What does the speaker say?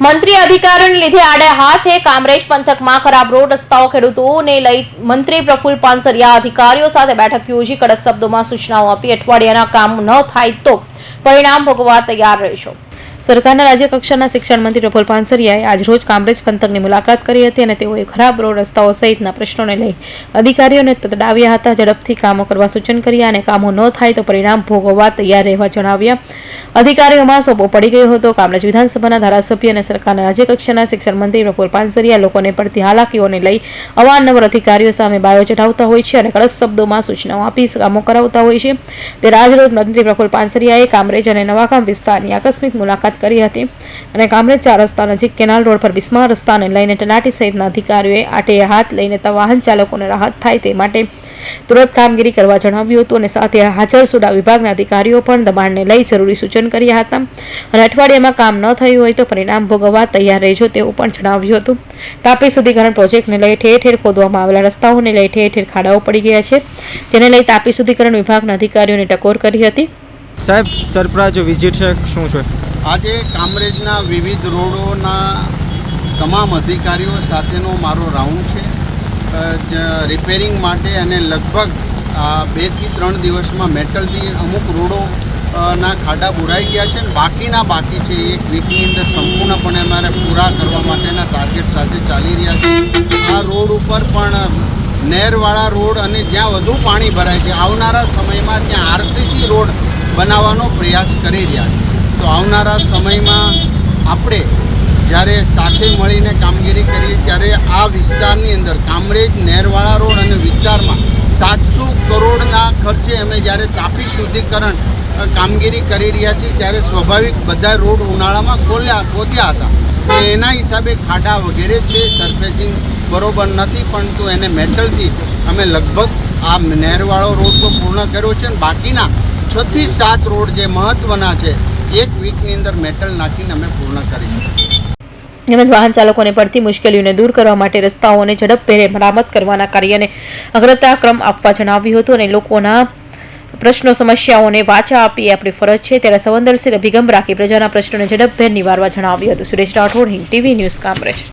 મંત્રી અધિકારીઓને લીધે આડે હાથે કામરેજ પંથકમાં ખરાબ રોડ રસ્તાઓ ખેડૂતોને લઈ મંત્રી પ્રફુલ પાનસરિયા અધિકારીઓ સાથે બેઠક યોજી કડક શબ્દોમાં સૂચનાઓ આપી અઠવાડિયાના કામ ન થાય તો પરિણામ ભોગવવા તૈયાર રહેશો. સરકારના રાજ્ય કક્ષાના શિક્ષણ મંત્રી પ્રફુલ પાનસરિયાએ આજરોજ કામરેજ પંથકની મુલાકાત કરી હતી અને તેઓએ ખરાબ રોડ રસ્તાઓ સહિતના પ્રશ્નોને લઈ અધિકારીઓને તડાવ્યા હતા, ઝડપથી કામો કરવા સૂચન કર્યા અને કામો ન થાય તો પરિણામ ભોગવવા તૈયાર રહેવા જણાવ્યા. અધિકારીઓમાં સોપો પડી ગયો હતો. કામરેજ વિધાનસભાના ધારાસભ્ય અને સરકારના રાજ્ય કક્ષાના શિક્ષણ મંત્રી પ્રફુલ પાનસરિયા લોકોને પડતી હાલાકીઓને લઈ અવારનવાર અધિકારીઓ સામે બાયો ચઢાવતા હોય છે અને કડક શબ્દોમાં સૂચનાઓ આપી કામો કરાવતા હોય છે. તે રાજરોજ મંત્રી પ્રફુલ પાનસરિયાએ કામરેજ અને નવાકામ વિસ્તારની આકસ્મિક મુલાકાત કરી હતી. અને કામરેજ રસ્તા નજીક કેનાલ રોડ પર બિસ્મા રસ્તાને લઈને તલાટી સહિતના અધિકારીઓએ આટે હાથ લઈને વાહન ચાલકોને રાહત થાય તે માટે તુરંત કામગીરી કરવા જણાવ્યું હતું અને સાથે હાજર સુડા વિભાગના અધિકારીઓ પણ દબાણને લઈ જરૂરી સૂચન કર્યા હતા. અને અઠવાડિયામાં કામ ન થયું હોય તો પરિણામ ભોગવવા તૈયાર રહેજો તેવું પણ જણાવ્યું હતું. તાપી શુદ્ધિકરણ પ્રોજેક્ટને લઈ ઠેર ઠેર ખોદવામાં આવેલા રસ્તાઓને લઈ ઠેર ઠેર ખાડાઓ પડી ગયા છે. જેને લઈ તાપી શુદ્ધિકરણ વિભાગના અધિકારીઓને ટકોર કરી હતી. સાહેબ, સરપ્રાઈઝ વિઝિટ છે, શું છે? આજે કામરેજના વિવિધ રોડોના તમામ અધિકારીઓ સાથેનો મારો રાઉન્ડ છે. રિપેરિંગ માટે અને લગભગ આ બેથી ત્રણ દિવસમાં મેટલથી અમુક રોડો ના ખાડા બુરાઈ ગયા છે બાકીના બાકી છે એક વીકની અંદર સંપૂર્ણપણે અમારે પૂરા કરવા માટેના ટાર્ગેટ સાથે ચાલી રહ્યા છે. આ રોડ ઉપર પણ નહેરવાળા રોડ અને જ્યાં વધુ પાણી ભરાય છે, આવનારા સમયમાં ત્યાં આરસીસી રોડ બનાવવાનો પ્રયાસ કરી રહ્યા છે. તો આવનારા સમયમાં આપણે જ્યારે સાથે મળીને કામગીરી કરીએ ત્યારે આ વિસ્તારની અંદર કામરેજ નહેરવાળા રોડ અને વિસ્તારમાં સાતસો કરોડના ખર્ચે અમે જ્યારે તાપી શુદ્ધિકરણ કામગીરી કરી રહ્યા છીએ ત્યારે સ્વાભાવિક બધા રોડ ઉનાળામાં ખોલ્યા, ખોદ્યા હતા. એના હિસાબે ખાડા વગેરે છે સરફેસિંગ બરોબર નથી પરંતુ એને મેટલથી અમે લગભગ આ નહેરવાળો રોડ તો પૂર્ણ કર્યો છે અને બાકીના છથી સાત રોડ જે મહત્ત્વના છે એક વીકની અંદર મેટલ નાખીને અમે પૂર્ણ કરીશું. તેમજ વાહન ચાલકોને પડતી મુશ્કેલીઓને દૂર કરવા માટે રસ્તાઓને ઝડપભેરે મરામત કરવાના કાર્યને અગ્રતાક્રમ આપવા જણાવ્યું હતું અને લોકોના પ્રશ્નો, સમસ્યાઓને વાચા આપી આપણી ફરજ છે. ત્યારે સંવેદનશીલ અભિગમ રાખી પ્રજાના પ્રશ્નોને ઝડપભેર નિવારવા જણાવ્યું હતું. Suresh Rathod, Hind TV news Kamrej.